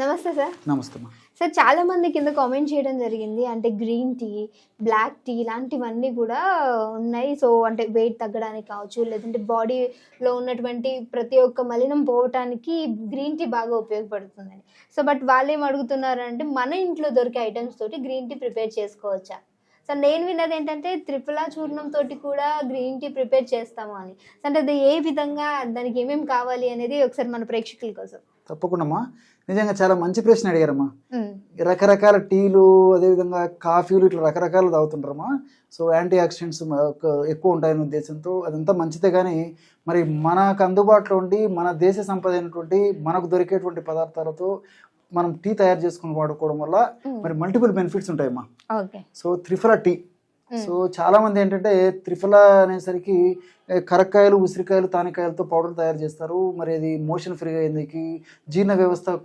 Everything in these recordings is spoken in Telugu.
నమస్తే సార్. నమస్తే సార్ చాలా మంది కింద కామెంట్ చేయడం జరిగింది. అంటే గ్రీన్ టీ బ్లాక్ టీ ఇలాంటివన్నీ కూడా ఉన్నాయి. సో అంటే వెయిట్ తగ్గడానికి కావచ్చు లేదంటే బాడీలో ఉన్నటువంటి ప్రతి ఒక్క మలినం పోవటానికి గ్రీన్ టీ బాగా ఉపయోగపడుతుందని సో బట్ వాళ్ళు ఏం అడుగుతున్నారంటే మన ఇంట్లో దొరికే ఐటమ్స్ తోటి గ్రీన్ టీ ప్రిపేర్ చేసుకోవచ్చా? సో నేను విన్నది ఏంటంటే త్రిపుల చూర్ణం తోటి కూడా గ్రీన్ టీ ప్రిపేర్ చేస్తాము అని. అంటే అది ఏ విధంగా దానికి ఏమేమి కావాలి అనేది ఒకసారి మన ప్రేక్షకుల కోసం. తప్పకుండా నిజంగా చాలా మంచి ప్రశ్న అడిగారమ్మా. రకరకాల టీలు అదేవిధంగా కాఫీలు ఇట్లా రకరకాలు తాగుతుంటారమ్మా. సో యాంటీ ఆక్సిడెంట్స్ ఎక్కువ ఉంటాయనే ఉద్దేశంతో అదంతా మంచిదే కానీ మరి మనకు అందుబాటులో ఉండి మన దేశ సంపద అయినటువంటి మనకు దొరికేటువంటి పదార్థాలతో మనం టీ తయారు చేసుకుని వాడుకోవడం వల్ల మరి multiple benefits ఉంటాయమ్మా. So triphala tea. So చాలా మంది ఏంటంటే త్రిఫల అనేసరికి కరక్కాయలు ఉసిరికాయలు తానికాయలతో పౌడర్ తయారు చేస్తారు. మరి అది మోషన్ ఫ్రీగా అయ్యేందుకు జీర్ణ వ్యవస్థ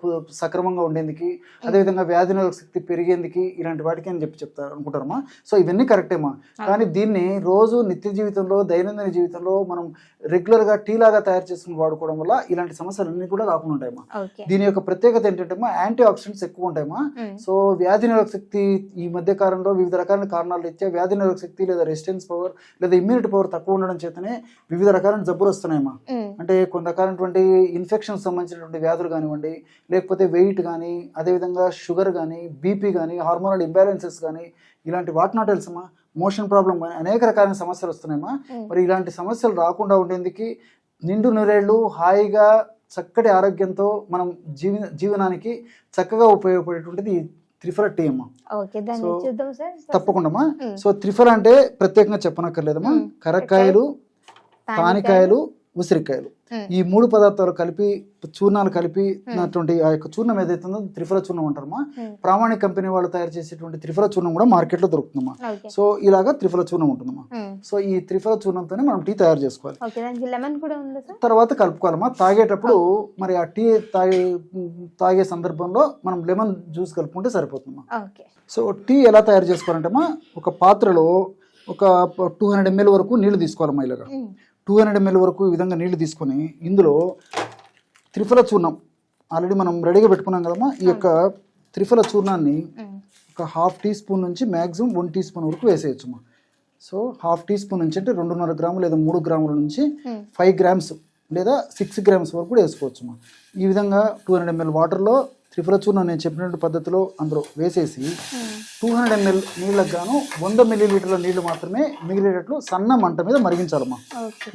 సక్రమంగా ఉండేందుకు అదేవిధంగా వ్యాధి నిరోధక శక్తి పెరిగేందుకు ఇలాంటి వాటికి అని చెప్పి చెప్తారు అనుకుంటారమ్మా. సో ఇవన్నీ కరెక్టేమా? కానీ దీన్ని రోజు నిత్య జీవితంలో దైనందిన జీవితంలో మనం రెగ్యులర్గా టీ లాగా తయారు చేసుకుని వాడుకోవడం వల్ల ఇలాంటి సమస్యలన్నీ కూడా రాకుండా ఉంటాయమ్మా. దీని యొక్క ప్రత్యేకత ఏంటంటే యాంటీ ఆక్సిడెంట్స్ ఎక్కువ ఉంటాయమ్మా. సో వ్యాధి నిరోధక శక్తి ఈ మధ్య కాలంలో వివిధ రకాల కారణాలు ఇచ్చే వ్యాధి నిరోధక శక్తి లేదా రెసిస్టెన్స్ పవర్ లేదా ఇమ్యూనిటీ పవర్ తక్కువ ఉండడం చేతనే వివిధ రకాలైన జబ్బులు వస్తున్నాయమ్మా. అంటే కొన్ని రకాలైనటువంటి ఇన్ఫెక్షన్ సంబంధించినటువంటి వ్యాధులు కానివ్వండి లేకపోతే వెయిట్ కానీ అదేవిధంగా షుగర్ కానీ బీపీ కానీ హార్మోనల్ ఇంబ్యాలెన్సెస్ కానీ ఇలాంటి వాట్ నాట్ తెలుసమ్మా మోషన్ ప్రాబ్లం కానీ అనేక రకాలైన సమస్యలు వస్తున్నాయమ్మా. మరి ఇలాంటి సమస్యలు రాకుండా ఉండేందుకు నిండు నూరేళ్ళు హాయిగా చక్కటి ఆరోగ్యంతో మనం జీవి జీవనానికి చక్కగా ఉపయోగపడేటువంటిది త్రిఫల టీ అమ్మా. తప్పకుండా. సో త్రిఫల అంటే ప్రత్యేకంగా చెప్పనక్కర్లేదమ్మా. కరక్కాయలు తానికాయలు ఉసిరికాయలు. ఈ మూడు పదార్థాలు కలిపి చూర్ణాలు కలిపి ఉన్నటువంటి ఆ యొక్క చూర్ణం ఏదైతే ఉందో త్రిఫల చూర్ణం అంటారమ్మా ప్రామాణిక కంపెనీ వాళ్ళు తయారు చేసేటువంటి త్రిఫల చూర్ణం కూడా మార్కెట్లో దొరుకుతుందమ్మా. ఓకే. సో ఇలాగా త్రిఫల చూర్ణం ఉంటుందమ్మా. సో ఈ త్రిఫల చూర్ణంతోనే మనం టీ తయారు చేసుకోవాలి. తర్వాత కలుపుకోవాలమ్మా. తాగేటప్పుడు మరి ఆ టీ తాగే తాగే సందర్భంలో మనం లెమన్ జ్యూస్ కలుపుకుంటే సరిపోతుందమ్మా. ఓకే. సో టీ ఎలా తయారు చేసుకోవాలంటేమా ఒక పాత్రలో ఒక టూ హండ్రెడ్ ఎంఎల్ వరకు నీళ్ళు తీసుకోవాలమ్మా ఇలాగా. టూ హండ్రెడ్ ఎంఎల్ వరకు ఈ విధంగా నీళ్ళు తీసుకొని ఇందులో త్రిఫల చూర్ణం ఆల్రెడీ మనం రెడీగా పెట్టుకున్నాం కదమ్మా? ఈ యొక్క త్రిఫల చూర్ణాన్ని ఒక హాఫ్ టీ స్పూన్ నుంచి మ్యాక్సిమం వన్ టీ స్పూన్ వరకు వేసేయచ్చమ్మా సో హాఫ్ టీ స్పూన్ నుంచి అంటే రెండున్నర గ్రాములు లేదా మూడు గ్రాముల నుంచి ఫైవ్ గ్రామ్స్ లేదా సిక్స్ గ్రామ్స్ వరకు కూడా వేసుకోవచ్చమ్మా ఈ విధంగా టూ హండ్రెడ్ ఎంఎల్ వాటర్లో త్రిఫల చూర్ణం నేను చెప్పినట్టు పద్ధతిలో అందులో వేసేసి టూ హండ్రెడ్ ఎంఎల్ నీళ్ళకు గాను వంద మిల్లీ లీటర్ల నీళ్ళు మాత్రమే మిగిలేటట్లు సన్న మంట మీద మరిగించాలమ్మా.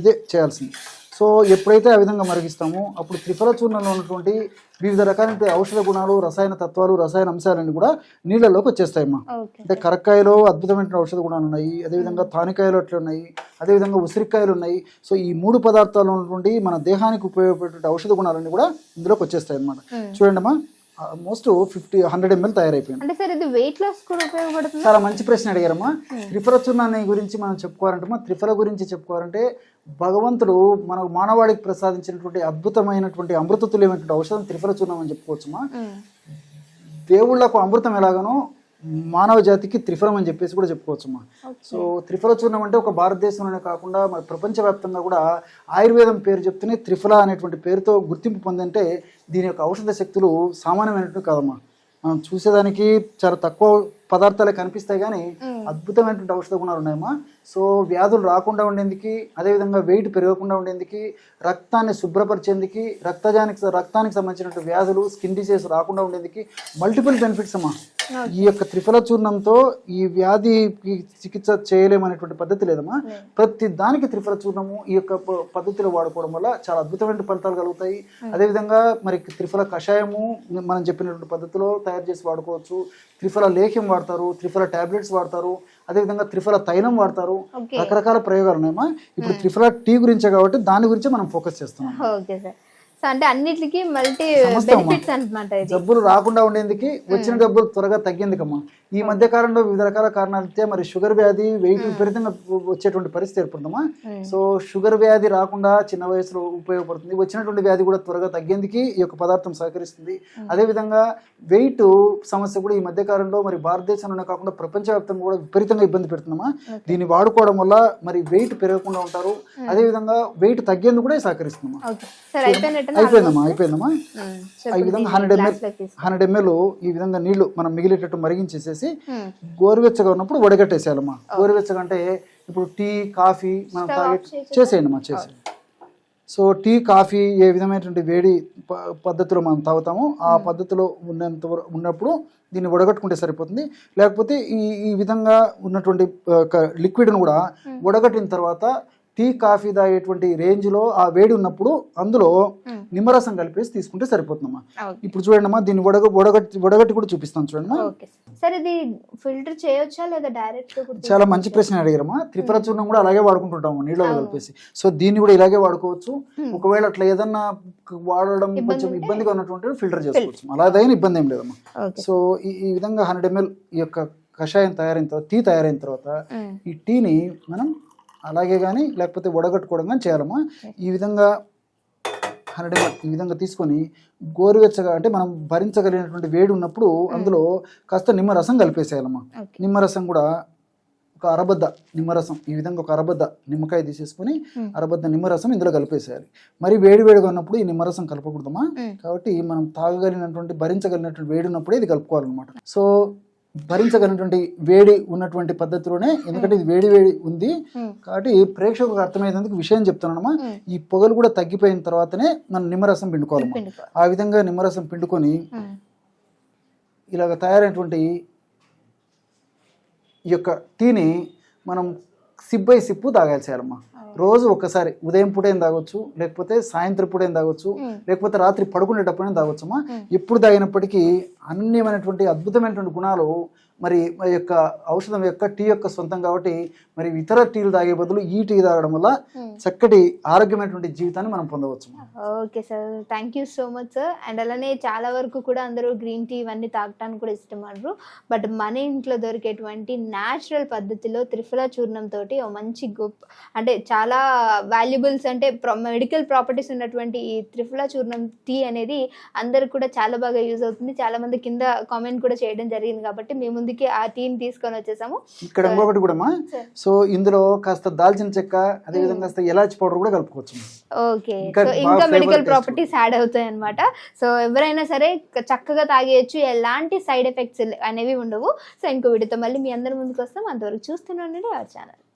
ఇదే చేయాల్సింది. సో ఎప్పుడైతే ఆ విధంగా మరిగిస్తామో అప్పుడు త్రిఫల చూర్ణంలో ఉన్నటువంటి వివిధ రకాలైన ఔషధ గుణాలు రసాయన తత్వాలు రసాయన అంశాలన్నీ కూడా నీళ్ళలోకి వచ్చేస్తాయమ్మా. అంటే కరక్కాయలో అద్భుతమైన ఔషధ గుణాలు ఉన్నాయి అదేవిధంగా తానికాయలు అట్లా ఉన్నాయి అదేవిధంగా ఉసిరికాయలు ఉన్నాయి. సో ఈ మూడు పదార్థాలు ఉన్నటువంటి మన దేహానికి ఉపయోగపడే ఔషధ గుణాలన్నీ కూడా ఇందులోకి వచ్చేస్తాయి అన్నమాట ఉమ్. చూడండి అమ్మా ఆల్మోస్ట్ ఫిఫ్టీ హండ్రెడ్ ఎంఎల్ తయారైపోయింది. అంటే సార్ ఇది వెయిట్ లాస్ కూడా ఉపయోగపడుతుంది? చాలా మంచి ప్రశ్న అడిగారమ్మా. త్రిఫల చూర్ణాన్ని గురించి మనం చెప్పుకోవాలంటే త్రిఫల గురించి చెప్పుకోవాలంటే భగవంతుడు మన మానవాళికి ప్రసాదించినటువంటి అద్భుతమైనటువంటి అమృతతుల్యమైనటువంటి ఔషధం త్రిఫల చూర్ణం అని చెప్పుకోవచ్చుమా? ఉమ్, దేవుళ్ళకు అమృతం ఎలాగనో మానవ జాతికి త్రిఫలం అని చెప్పేసి కూడా చెప్పుకోవచ్చుమా ఓకే. సో త్రిఫల చూర్ణం అంటే ఒక భారతదేశంలోనే కాకుండా మన ప్రపంచవ్యాప్తంగా కూడా ఆయుర్వేదం పేరు చెప్తూనే త్రిఫల అనేటువంటి పేరుతో గుర్తింపు పొందంటే దీని యొక్క ఔషధ శక్తులు సామాన్యమైనటువంటి కాదమ్మా. మనం చూసేదానికి చాలా తక్కువ పదార్థాలే కనిపిస్తాయి కానీ అద్భుతమైనటువంటి ఔషధ గుణాలు ఉన్నాయమ్మా. సో వ్యాధులు రాకుండా ఉండేందుకు అదేవిధంగా వెయిట్ పెరగకుండా ఉండేందుకు రక్తాన్ని శుభ్రపరిచేందుకు రక్తజానికి రక్తానికి సంబంధించినటువంటి వ్యాధులు స్కిన్ డిసీజ్ రాకుండా ఉండేందుకు మల్టిపుల్ బెనిఫిట్స్ అమ్మా. ఈ యొక్క త్రిఫల చూర్ణంతో ఈ వ్యాధికి చికిత్స చేయలేమనేటువంటి పద్ధతి లేదమ్మా. లేదు. ప్రతి దానికి త్రిఫల చూర్ణము ఈ యొక్క పద్ధతిలో వాడుకోవడం వల్ల చాలా అద్భుతమైన ఫలితాలు కలుగుతాయి. అదేవిధంగా మరి త్రిఫల కషాయము మనం చెప్పినటువంటి పద్ధతిలో తయారు చేసి వాడుకోవచ్చు. త్రిఫల లేహ్యం వాడతారు త్రిఫల టాబ్లెట్స్ వాడతారు అదేవిధంగా త్రిఫల తైలం వాడతారు. రకరకాల ప్రయోగాలు ఉన్నాయమ్మా. ఇప్పుడు త్రిఫల టీ గురించే కాబట్టి దాని గురించి మనం ఫోకస్ చేస్తున్నాం. ఓకే సార్ అంటే అన్నిటికీ మల్టీ. బెనిఫిట్స్ అనమాట ఇది. జబ్బులు రాకుండా ఉండేందుకు వచ్చిన జబ్బులు త్వరగా తగ్గేందుకమ్మా. ఈ మధ్య కాలంలో వివిధ రకాల కారణాలతో మరి షుగర్ వ్యాధి వెయిట్ విపరీతంగా వచ్చేటువంటి పరిస్థితి ఏర్పడుతుందమ్మా. సో షుగర్ వ్యాధి రాకుండా చిన్న వయసులో ఉపయోగపడుతుంది. వచ్చినటువంటి వ్యాధి కూడా త్వరగా తగ్గేందుకు ఈ యొక్క పదార్థం సహకరిస్తుంది. అదేవిధంగా వెయిట్ సమస్య కూడా ఈ మధ్య కాలంలో మరి భారతదేశంలోనే కాకుండా ప్రపంచవ్యాప్తంగా కూడా విపరీతంగా ఇబ్బంది పెడుతుందమ్మా. దీన్ని వాడుకోవడం వల్ల మరి వెయిట్ పెరగకుండా ఉంటారు. అదేవిధంగా వెయిట్ తగ్గేందుకు కూడా సహకరిస్తుందమ్మా. సార్ అయిపోయిందమ్మా అయిపోయిందమ్మా. ఈ విధంగా హండ్రెడ్ ఎంఎల్ హండ్రెడ్ ఎంఎల్ ఈ విధంగా నీళ్ళు మనం మిగిలేటట్టు మరిగించేసేసి గోరువెచ్చగా ఉన్నప్పుడు వడగట్టేసేయాలమ్మా. గోరువెచ్చగా అంటే ఇప్పుడు టీ కాఫీ మనం తాగే చేసేయండి అమ్మా చేసేయండి. సో టీ కాఫీ ఏ విధమైనటువంటి వేడి పద్ధతిలో మనం తాగుతామో ఆ పద్ధతిలో ఉన్నంత ఉన్నప్పుడు దీన్ని వడగట్టుకుంటే సరిపోతుంది. లేకపోతే ఈ ఈ విధంగా ఉన్నటువంటి లిక్విడ్ను కూడా వడగట్టిన తర్వాత టీ కాఫీ తాగేటువంటి రేంజ్లో ఆ వేడి ఉన్నప్పుడు అందులో నిమ్మరసం కలిపేసి తీసుకుంటే సరిపోతుందమ్మా. ఇప్పుడు చూడండి అమ్మా దీన్ని వడగ వడగట్టి వడగట్టి కూడా చూపిస్తాను చూడండి సార్. ఇది ఫిల్టర్ చేయొచ్చా లేదా డైరెక్ట్ చాలా మంచి ప్రశ్న అడిగారమ్మా. త్రిపుర చూర్ణం కూడా అలాగే వాడుకుంటుంటాము నీళ్ళలో కలిపేసి. సో దీన్ని కూడా ఇలాగే వాడుకోవచ్చు. ఒకవేళ అట్లా ఏదన్నా వాడడం కొంచెం ఇబ్బందిగా ఉన్నటువంటి ఫిల్టర్ చేసుకోవచ్చు. అలాగైనా ఇబ్బంది ఏం లేదమ్మా. సో ఈ ఈ విధంగా హండ్రెడ్ ఎంఎల్ ఈ యొక్క కషాయం తయారైన తర్వాత టీ తయారైన తర్వాత ఈ టీని మనం అలాగే కానీ లేకపోతే వడగట్టుకోవడం కానీ చేయాలమ్మా. ఈ విధంగా హండ్రెడ్ ఎంఎల్ ఈ విధంగా తీసుకొని గోరువెచ్చగా అంటే మనం భరించగలిగినటువంటి వేడి ఉన్నప్పుడు అందులో కాస్త నిమ్మరసం కలిపేసేయాలమ్మా. నిమ్మరసం కూడా ఒక అరబద్ద నిమ్మరసం ఈ విధంగా ఒక అరబద్ద నిమ్మకాయ తీసేసుకొని. అరబద్ద నిమ్మరసం ఇందులో కలిపేసేయాలి. మరి వేడి వేడిగా ఉన్నప్పుడు ఈ నిమ్మరసం కలపకూడదమ్మా. కాబట్టి మనం తాగగలిగినటువంటి భరించగలిగినటువంటి వేడి ఉన్నప్పుడే ఇది కలుపుకోవాలన్నమాట. సో భరించగలిగినటువంటి వేడి ఉన్నటువంటి పద్ధతిలోనే ఎందుకంటే ఇది వేడి వేడి ఉంది. కాబట్టి ప్రేక్షకులకు అర్థమయ్యేందుకు విషయం చెప్తున్నానమ్మా. ఈ పొగలు కూడా తగ్గిపోయిన తర్వాతనే మనం నిమ్మరసం పిండుకోవాలి. ఆ విధంగా నిమ్మరసం పిండుకొని. ఇలాగ తయారైనటువంటి ఈ యొక్క టీని మనం సిప్ బై సిప్పు తాగాల్సేయాలమ్మా రోజు ఒక్కసారి ఉదయం పూటేం తాగొచ్చు లేకపోతే సాయంత్రం పూటేం తాగొచ్చు. లేకపోతే రాత్రి పడుకునేటప్పుడైనా తాగొచ్చమ్మా మ్మ్. ఎప్పుడు తాగినప్పటికీ అన్యమైనటువంటి అద్భుతమైనటువంటి గుణాలు మరి ఈ యొక్క ఔషధం యొక్క టీ యొక్క సొంతం కాబట్టి మరి ఇతర టీలు తాగే బదులు ఈ టీ తాగడం వల్ల మ్మ్. చక్కటి ఆరోగ్యమైనటువంటి జీవితాన్ని మనం పొందవచ్చు okay sir. Thank you so much sir and అలానే చాలా వరకు కూడా అందరూ గ్రీన్ టీ ఇవన్నీ తాగటానికి కూడా ఇష్టపడరు. బట్ మన ఇంట్లో దొరికేటువంటి న్యాచురల్ పద్ధతిలో త్రిఫల చూర్ణం తోటి ఒక మంచి గొప్ప అంటే చాలా వాల్యుబుల్స్ అంటే మెడికల్ ప్రాపర్టీస్ ఉన్నటువంటి ఈ త్రిఫల చూర్ణం టీ అనేది అందరికి కూడా చాలా బాగా యూజ్ అవుతుంది. చాలా మంది కింద కామెంట్ కూడా చేయడం జరిగింది కాబట్టి మీ ముందుకి ఆ టీని తీసుకొని వచ్చేసాము. ఇక్కడ ఇంకొకటి కూడా. సో ఇందులో కాస్త దాల్చిన చెక్క అదేవిధంగా కాస్త ఎలాచి పౌడర్ కూడా కలుపుకోవచ్చు. ఓకే ఇంకా సో ఇంకా మెడికల్ ప్రాపర్టీస్ యాడ్ అవుతాయి అనమాట సో ఎవరైనా సరే చక్కగా తాగేయచ్చు. ఎలాంటి సైడ్ ఎఫెక్ట్స్ అనేవి ఉండవు. సో ఇంకో వీడియోతో మళ్ళీ మీ అందరి ముందుకు వస్తాం. అంతవరకు చూస్తూనే ఉండండి. ఆ ఛానల్